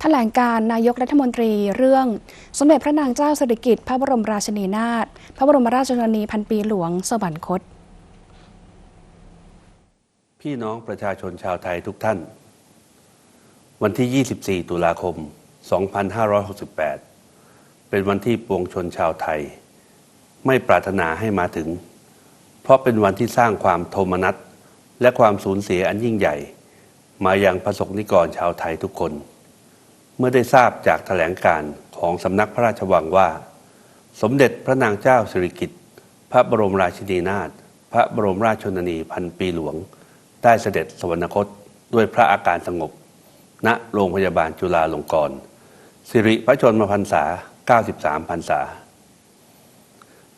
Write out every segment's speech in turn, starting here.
แถลงการนายกรัฐมนตรีเรื่อง สมเด็จพระนางเจ้าสิริกิติ์พระบรมราชินีนาถพระบรมราชชนนีพันปีหลวงสวรรคต พี่น้องประชาชนชาวไทยทุกท่าน วันที่ 24 ตุลาคม 2568 เป็นวันที่ปวงชนชาวไทย ไม่ปรารถนาให้มาถึง เพราะเป็นวันที่สร้างความโทมนัสและความสูญเสียอันยิ่งใหญ่ มายังประสบนิกรชาวไทยทุกคน เมื่อได้ทราบจากแถลงการของสำนักพระราชวังว่า สมเด็จพระนางเจ้าสิริกิติ์พระบรมราชินีนาถพระบรมราชชนนีพันปีหลวง ได้เสด็จสวรรคตด้วยพระอาการสงบ ณโรงพยาบาลจุฬาลงกรณ์สิริพระชนมพรรษา 93พรรษา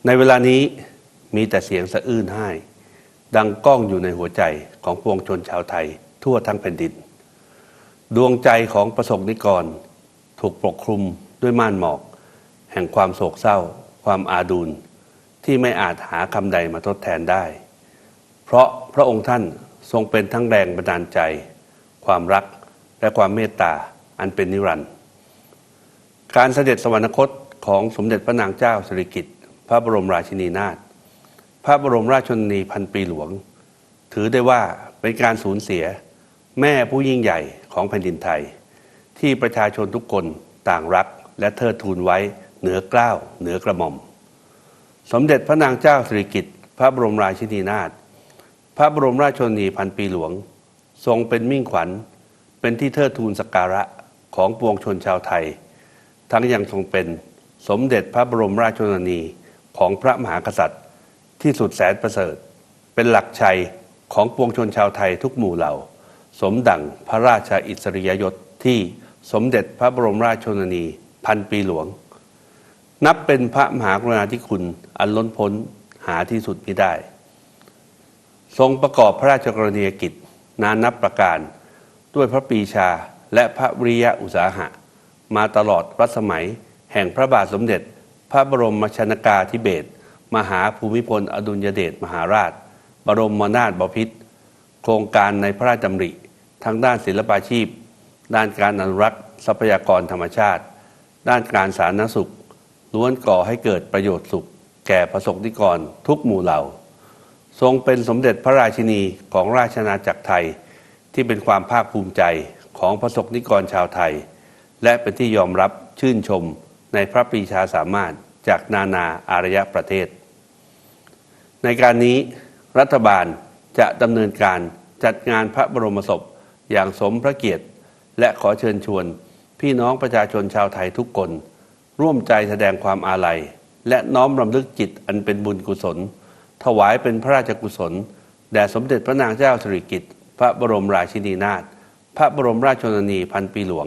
ในเวลานี้มีแต่เสียงสะอื้นไห้ ดังก้องอยู่ในหัวใจของปวงชนชาวไทยทั่วทั้งแผ่นดิน ดวงใจของประสบนิกร ถูกปกคลุมด้วยม่านหมอก แห่งความโศกเศร้า ความอาดูลที่ไม่อาจหาคำใดมาทดแทนได้ เพราะพระองค์ท่านทรงเป็นทั้งแรงบันดาลใจ ความรักและความเมตตาอันเป็นนิรันดร์การเสด็จสวรรคตของสมเด็จพระนางเจ้าสิริกิติ์พระบรมราชินีนาถพระบรมราชชนนีพันปีหลวง ถือได้ว่าเป็นการสูญเสีย แม่ผู้ยิ่งใหญ่ของแผ่นดินไทย ที่ประชาชนทุกคนต่างรักและเทิดทูนไว้เหนือเกล้าวเหนือกระหม่อม สมเด็จพระนางเจ้าสิริกิติ์พระบรมราชินีนาถพระบรมราชชนนีพันปีหลวง ทรงเป็นมิ่งขวัญ เป็นที่เทิดทูนสักการะของปวงชนชาวไทย ทั้งยังทรงเป็นสมเด็จพระบรมราชชนนีของพระมหากษัตริย์ที่สุดแสนประเสริฐ เป็นหลักชัยของปวงชนชาวไทยทุกหมู่เหล่า สมดั่งพระราชอิสริยยศที่สมเด็จพระบรมราชชนนีพันปีหลวง นับเป็นพระมหากรุณาธิคุณอันล้นพ้นหาที่สุดมิได้ ทรงประกอบพระราชกรณียกิจนานับประการด้วยพระปีชาและพระวิริยะอุตสาหะ มาตลอดรัชสมัยแห่งพระบาทสมเด็จ พระบรมชนากาธิเบศรมหาภูมิพล อดุลยเดชมหาราช บรมนาถบพิตร โครงการในพระราชดำริ ทั้งด้านศิลปาชีพ ด้านการอนุรักษ์ทรัพยากรธรรมชาติ ด้านการสาธารณสุข ล้วนก่อให้เกิดประโยชน์สุข แก่ประสบนิกรทุกหมู่เหล่า ทรงเป็นสมเด็จพระราชินีของราชอาณาจักรไทย ที่เป็นความภาคภูมิใจของประสบนิกรชาวไทย และเป็นที่ยอมรับชื่นชมในพระปรีชาสามารถจากนานาอารยประเทศ ในการนี้รัฐบาล จะดำเนินการจัดงานพระบรมศพอย่างสมพระเกียรติ และขอเชิญชวน พี่น้องประชาชนชาวไทยทุกคน ร่วมใจแสดงความอาลัย และน้อมรำลึกจิตอันเป็นบุญกุศล ถวายเป็นพระราชกุศลแด่สมเด็จพระนางเจ้าสิริกิติ์พระบรมราชินีนาถพระบรมราชชนนีพันปีหลวง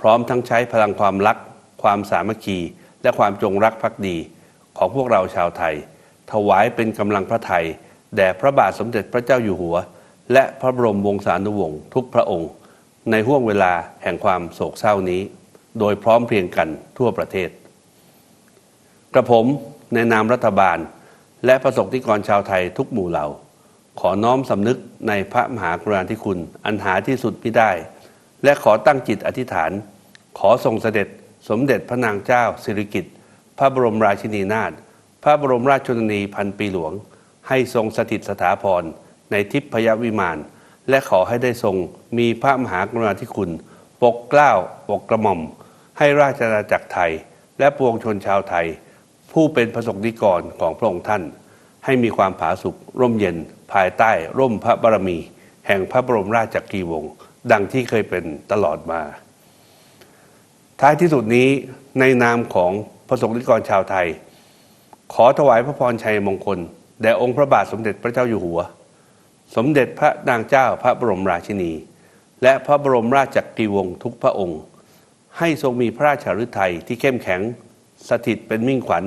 พร้อมทั้งใช้พลังความรัก ความสามัคคี และความจงรักภักดีของพวกเราชาวไทย ถวายเป็นกำลังพระไทย แด่พระบาทสมเด็จพระเจ้าอยู่หัว และพระบรมวงศานุวงศ์ทุกพระองค์ ในห่วงเวลาแห่งความโศกเศร้านี้ โดยพร้อมเพรียงกันทั่วประเทศ กระผมในนามรัฐบาล และประสบนิกรชาวไทยทุกหมู่เหล่า ขอน้อมสำนึกในพระมหากรุณาธิคุณอันหาที่สุดมิได้ และขอตั้งจิตอธิษฐาน ขอทรงเสด็จสมเด็จพระนางเจ้าสิริกิติ์พระบรมราชินีนาถพระบรมราชชนนีพันปีหลวง ให้ทรงสถิตสถาพรในทิพยวิมาน และขอให้ได้ทรงมีพระมหากรุณาธิคุณ ปกเกล้าปกกระหม่อม ให้ราชอาณาจักรไทย และปวงชนชาวไทย ผู้เป็นประสบนิกรของพระองค์ท่าน ให้มีความผาสุกร่มเย็น ภายใต้ร่มพระบารมี แห่งพระบรมราชจักรีวงศ์ดังที่เคยเป็นตลอดมา ท้ายที่สุดนี้ในนามของประสบนิกรชาวไทย ขอถวายพระพรชัยมงคล แด่องค์พระบาทสมเด็จพระเจ้าอยู่หัว สมเด็จพระนางเจ้าพระบรมราชินี และพระบรมราชกรีวงศ์ทุกพระองค์ ให้ทรงมีพระราชฤทัยที่เข้มแข็ง สถิตเป็นมิ่งขวัญ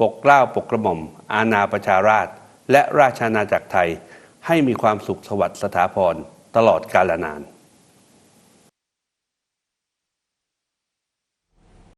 ปกเกล้าปกกระหม่อม อาณาประชาราช และราชอาณาจักรไทยให้มีความสุขสวัสดิ์สถาพรตลอดกาลนาน